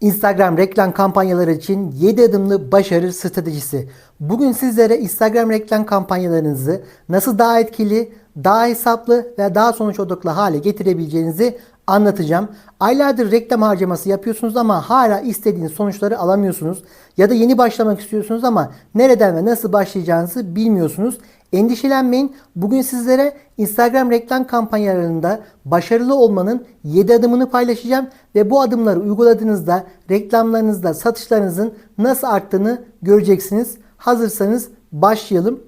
Instagram reklam kampanyaları için 7 adımlı başarı stratejisi. Bugün sizlere Instagram reklam kampanyalarınızı nasıl daha etkili, daha hesaplı ve daha sonuç odaklı hale getirebileceğinizi anlatacağım. Aylardır reklam harcaması yapıyorsunuz ama hala istediğiniz sonuçları alamıyorsunuz. Ya da yeni başlamak istiyorsunuz ama nereden ve nasıl başlayacağınızı bilmiyorsunuz. Endişelenmeyin. Bugün sizlere Instagram reklam kampanyalarında başarılı olmanın 7 adımını paylaşacağım ve bu adımları uyguladığınızda reklamlarınızda satışlarınızın nasıl arttığını göreceksiniz. Hazırsanız başlayalım.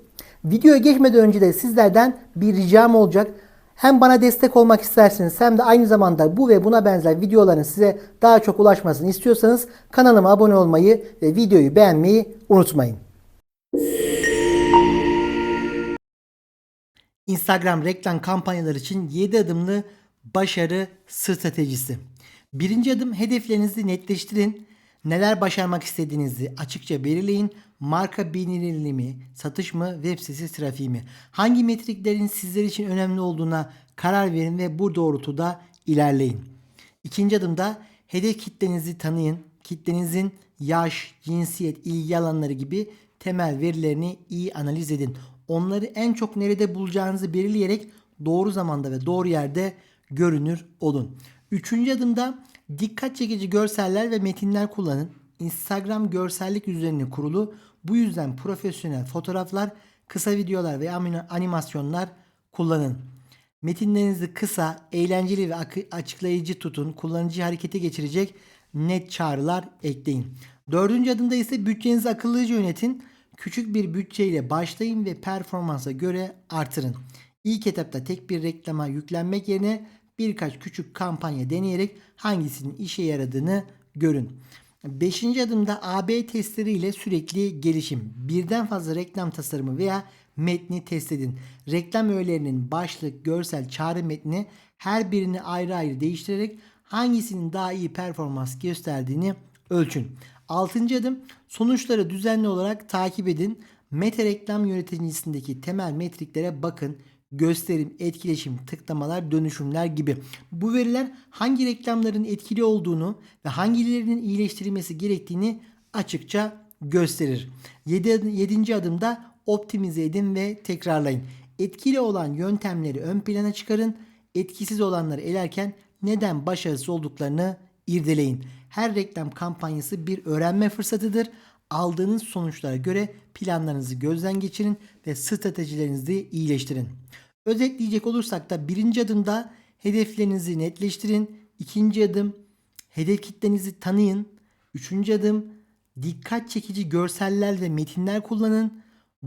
Videoya geçmeden önce de sizlerden bir ricam olacak. Hem bana destek olmak isterseniz hem de aynı zamanda bu ve buna benzer videoların size daha çok ulaşmasını istiyorsanız kanalıma abone olmayı ve videoyu beğenmeyi unutmayın. Instagram reklam kampanyaları için 7 adımlı başarı stratejisi. Birinci adım hedeflerinizi netleştirin. Neler başarmak istediğinizi açıkça belirleyin. Marka bilinirliği mi, satış mı, web sitesi trafiği mi? Hangi metriklerin sizler için önemli olduğuna karar verin ve bu doğrultuda ilerleyin. İkinci adımda hedef kitlenizi tanıyın. Kitlenizin yaş, cinsiyet, ilgi alanları gibi temel verilerini iyi analiz edin. Onları en çok nerede bulacağınızı belirleyerek doğru zamanda ve doğru yerde görünür olun. Üçüncü adımda dikkat çekici görseller ve metinler kullanın. Instagram görsellik üzerine kurulu. Bu yüzden profesyonel fotoğraflar, kısa videolar ve animasyonlar kullanın. Metinlerinizi kısa, eğlenceli ve açıklayıcı tutun. Kullanıcıyı harekete geçirecek net çağrılar ekleyin. Dördüncü adımda ise bütçenizi akıllıca yönetin. Küçük bir bütçeyle başlayın ve performansa göre artırın. İlk etapta tek bir reklama yüklenmek yerine birkaç küçük kampanya deneyerek hangisinin işe yaradığını görün. Beşinci adımda AB testleri ile sürekli gelişim. Birden fazla reklam tasarımı veya metni test edin. Reklam öğelerinin başlık, görsel, çağrı metni her birini ayrı ayrı değiştirerek hangisinin daha iyi performans gösterdiğini ölçün. Altıncı adım sonuçları düzenli olarak takip edin. Meta reklam yöneticisindeki temel metriklere bakın. Gösterim, etkileşim, tıklamalar, dönüşümler gibi. Bu veriler hangi reklamların etkili olduğunu ve hangilerinin iyileştirilmesi gerektiğini açıkça gösterir. 7. adımda optimize edin ve tekrarlayın. Etkili olan yöntemleri ön plana çıkarın. Etkisiz olanları elerken neden başarısız olduklarını irdeleyin. Her reklam kampanyası bir öğrenme fırsatıdır. Aldığınız sonuçlara göre planlarınızı gözden geçirin ve stratejilerinizi iyileştirin. Özetleyecek olursak da birinci adımda hedeflerinizi netleştirin. İkinci adım hedef kitlenizi tanıyın. Üçüncü adım dikkat çekici görseller ve metinler kullanın.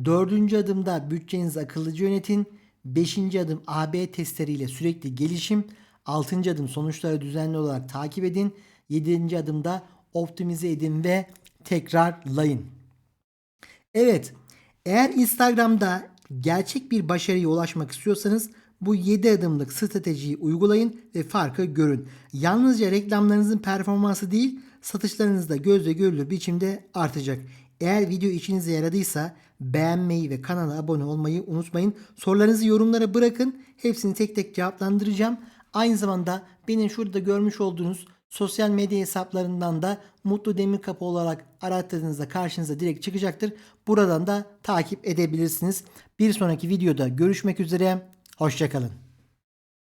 Dördüncü adımda bütçenizi akıllıca yönetin. Beşinci adım AB testleriyle sürekli gelişim. Altıncı adım sonuçları düzenli olarak takip edin. Yedinci adımda optimize edin ve tekrarlayın. Evet, eğer Instagram'da gerçek bir başarıya ulaşmak istiyorsanız bu 7 adımlık stratejiyi uygulayın ve farkı görün. Yalnızca reklamlarınızın performansı değil, satışlarınız da gözle görülür biçimde artacak. Eğer video içinize yaradıysa beğenmeyi ve kanala abone olmayı unutmayın. Sorularınızı yorumlara bırakın. Hepsini tek tek cevaplandıracağım. Aynı zamanda benim şurada görmüş olduğunuz sosyal medya hesaplarından da Mutlu Demirkapı olarak arattığınızda karşınıza direkt çıkacaktır. Buradan da takip edebilirsiniz. Bir sonraki videoda görüşmek üzere. Hoşçakalın.